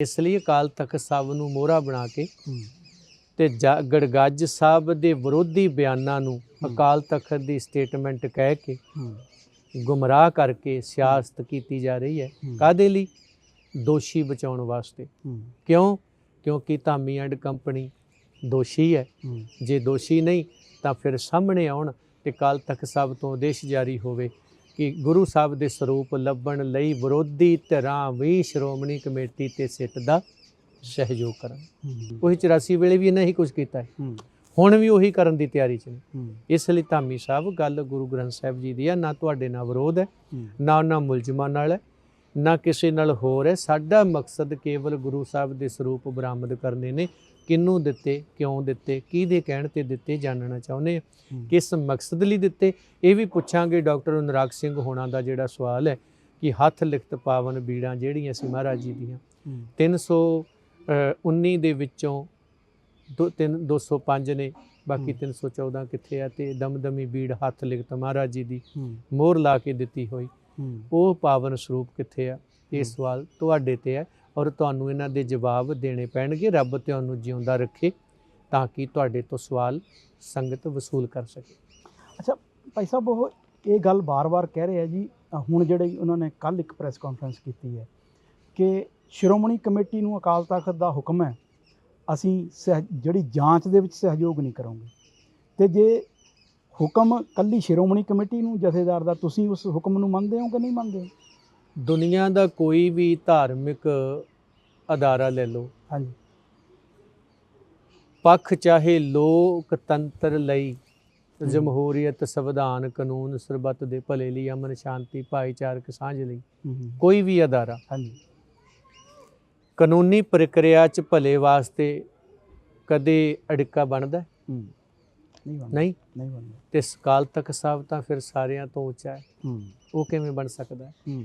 ਇਸ ਲਈ ਅਕਾਲ ਤਖਤ ਸਾਹਿਬ ਨੂੰ ਮੋਹਰਾ ਬਣਾ ਕੇ ਤੇ ਗੜਗੱਜ ਸਾਹਿਬ ਦੇ ਵਿਰੋਧੀ ਬਿਆਨਾਂ ਨੂੰ। ਅਕਾਲ ਤਖਤ ਦੀ ਸਟੇਟਮੈਂਟ ਕਹਿ ਕੇ ਗੁੰਮਰਾਹ ਕਰਕੇ ਸਿਆਸਤ ਕੀਤੀ ਜਾ ਰਹੀ ਹੈ। ਕਾਦੇ ਲਈ? ਦੋਸ਼ੀ ਬਚਾਉਣ ਵਾਸਤੇ। ਕਿਉਂ? ਕਿਉਂਕਿ ਧਾਮੀ ਐਂਡ ਕੰਪਨੀ ਦੋਸ਼ੀ ਹੈ। ਹੂੰ। ਜੇ ਦੋਸ਼ੀ ਨਹੀਂ ਤਾਂ ਫਿਰ ਸਾਹਮਣੇ ਆਉਣ ਤੇ ਕਾਲ ਤਖਤ ਸਾਹਿਬ ਤੋਂ ਆਦੇਸ਼ ਜਾਰੀ ਹੋਵੇ। ਕਿ ਗੁਰੂ ਸਾਹਿਬ ਦੇ ਸਰੂਪ ਲੱਭਣ ਲਈ ਵਿਰੋਧੀ ਧਿਰਾਂ ਵੀ ਸ਼੍ਰੋਮਣੀ ਕਮੇਟੀ ਤੇ ਸਿੱਟ ਦਾ ਸਹਿਯੋਗ ਕਰਨ। ਉਹੀ 84 ਵੇਲੇ ਵੀ ਇਹਨਾਂ ਹੀ ਕੁਝ ਕੀਤਾ ਹੈ। ਹੁਣ ਵੀ ਉਹੀ ਕਰਨ ਦੀ ਤਿਆਰੀ 'ਚ ਨੇ। ਇਸ ਲਈ ਧਾਮੀ ਸਾਹਿਬ ਗੱਲ ਗੁਰੂ ਗ੍ਰੰਥ ਸਾਹਿਬ ਜੀ ਦੀ ਹੈ ਨਾ ਤੁਹਾਡੇ ਨਾਲ ਵਿਰੋਧ ਹੂੰ। ਨਾ ਉਹਨਾਂ ਮੁਲਜ਼ਮਾਂ ਨਾਲ ਹੈ। ਨਾ ਕਿਸੇ ਨਾਲ ਹੋਰ ਹੈ। ਸਾਡਾ ਮਕਸਦ ਕੇਵਲ ਗੁਰੂ ਸਾਹਿਬ ਦੇ ਸਰੂਪ ਬਰਾਮਦ ਕਰਨੇ ਨੇ। ਕਿਹਨੂੰ ਦਿੱਤੇ ਕਿਉਂ ਦਿੱਤੇ ਕਿਹਦੇ ਕਹਿਣ ਤੇ ਦਿੱਤੇ ਜਾਣਨਾ ਚਾਹੁੰਦੇ। ਕਿਸ ਮਕਸਦ ਲਈ ਦਿੱਤੇ? ਇਹ ਵੀ ਪੁੱਛਾਂਗੇ ਡਾਕਟਰ ਅਨੁਰਾਗ ਸਿੰਘ ਹੋਣਾ ਦਾ ਜਿਹੜਾ ਸਵਾਲ ਹੈ ਕਿ ਹੱਥ ਲਿਖਤ ਪਾਵਨ ਬੀੜਾਂ ਜਿਹੜੀਆਂ ਸੀ ਮਹਾਰਾਜ ਜੀ ਦੀਆਂ। ਹੂੰ। 319 ਦੇ ਵਿੱਚੋਂ ਦੋ- ਤਿੰਨ 205 ਨੇ। ਬਾਕੀ ਹੂੰ। 314 ਕਿੱਥੇ ਆ ਤੇ ਦਮਦਮੀ ਬੀੜ ਹੱਥ ਲਿਖਤ ਮਹਾਰਾਜ ਜੀ ਦੀ ਮੋਹਰ ਲਾ ਕੇ ਦਿੱਤੀ ਹੋਈ। ਉਹ ਪਾਵਨ ਸਰੂਪ ਕਿੱਥੇ ਆ? ਇਹ। ਸਵਾਲ ਤੁਹਾਡੇ ਤੇ ਹੈ ਔਰ ਤੁਹਾਨੂੰ ਇਹਨਾਂ ਦੇ ਜਵਾਬ ਦੇਣੇ ਪੈਣਗੇ। ਰੱਬ ਤੁਹਾਨੂੰ ਜਿਉਂਦਾ ਰੱਖੇ ਤਾਂ ਕਿ ਤੁਹਾਡੇ ਤੋਂ ਸਵਾਲ ਸੰਗਤ ਵਸੂਲ ਕਰ ਸਕੇ। ਅੱਛਾ ਭਾਈ ਸਾਹਿਬ ਉਹ ਇਹ ਗੱਲ ਬਾਰ-ਬਾਰ ਕਹਿ ਰਹੇ ਆ ਜੀ ਹੁਣ ਜਿਹੜੇ ਉਹਨਾਂ ਨੇ ਕੱਲ ਇੱਕ ਪ੍ਰੈਸ ਕਾਨਫਰੰਸ ਕੀਤੀ ਹੈ ਕਿ ਸ਼੍ਰੋਮਣੀ ਕਮੇਟੀ ਨੂੰ ਅਕਾਲ ਤਖਤ ਦਾ ਹੁਕਮ ਹੈ ਅਸੀਂ ਜਿਹੜੀ ਜਾਂਚ ਦੇ ਵਿੱਚ ਸਹਿਯੋਗ ਨਹੀਂ ਕਰਾਂਗੇ। ਤੇ ਜੇ ਹੁਕਮ ਕੱਲੀ ਸ਼੍ਰੋਮਣੀ ਕਮੇਟੀ ਨੂੰ ਜਥੇਦਾਰ ਦਾ ਤੁਸੀਂ ਉਸ ਹੁਕਮ ਨੂੰ ਮੰਨਦੇ ਹੋ ਕਿ ਨਹੀਂ ਮੰਨਦੇ? ਦੁਨੀਆ ਦਾ ਕੋਈ ਵੀ ਧਾਰਮਿਕ ਅਦਾਰਾ ਲੈ ਲਓ। ਹਾਂਜੀ। ਪੱਖ ਚਾਹੇ ਲੋਕਤੰਤਰ ਲਈ। ਜਮਹੂਰੀਅਤ ਸੰਵਿਧਾਨ ਕਾਨੂੰਨ ਸਰਬੱਤ ਦੇ ਭਲੇ ਲਈ ਅਮਨ ਸ਼ਾਂਤੀ ਭਾਈਚਾਰਕ ਸਾਂਝ ਲਈ ਕੋਈ ਵੀ ਅਦਾਰਾ। ਹਾਂਜੀ। ਕਾਨੂੰਨੀ ਪ੍ਰਕਿਰਿਆ 'ਚ ਭਲੇ ਵਾਸਤੇ ਕਦੇ ਅੜਿੱਕਾ ਬਣਦਾ? ਨਹੀਂ ਨਹੀਂ? ਨਹੀਂ ਮੰਨਦੇ ਤੇ ਸਕਾਲ ਤੱਕ ਸਾਹਿਬ ਤਾਂ ਫਿਰ ਸਾਰਿਆਂ ਤੋਂ ਉੱਚਾ ਹੈ। ਹੂੰ। ਉਹ ਕਿਵੇਂ ਬਣ ਸਕਦਾ ਹੈ? ਹੂੰ।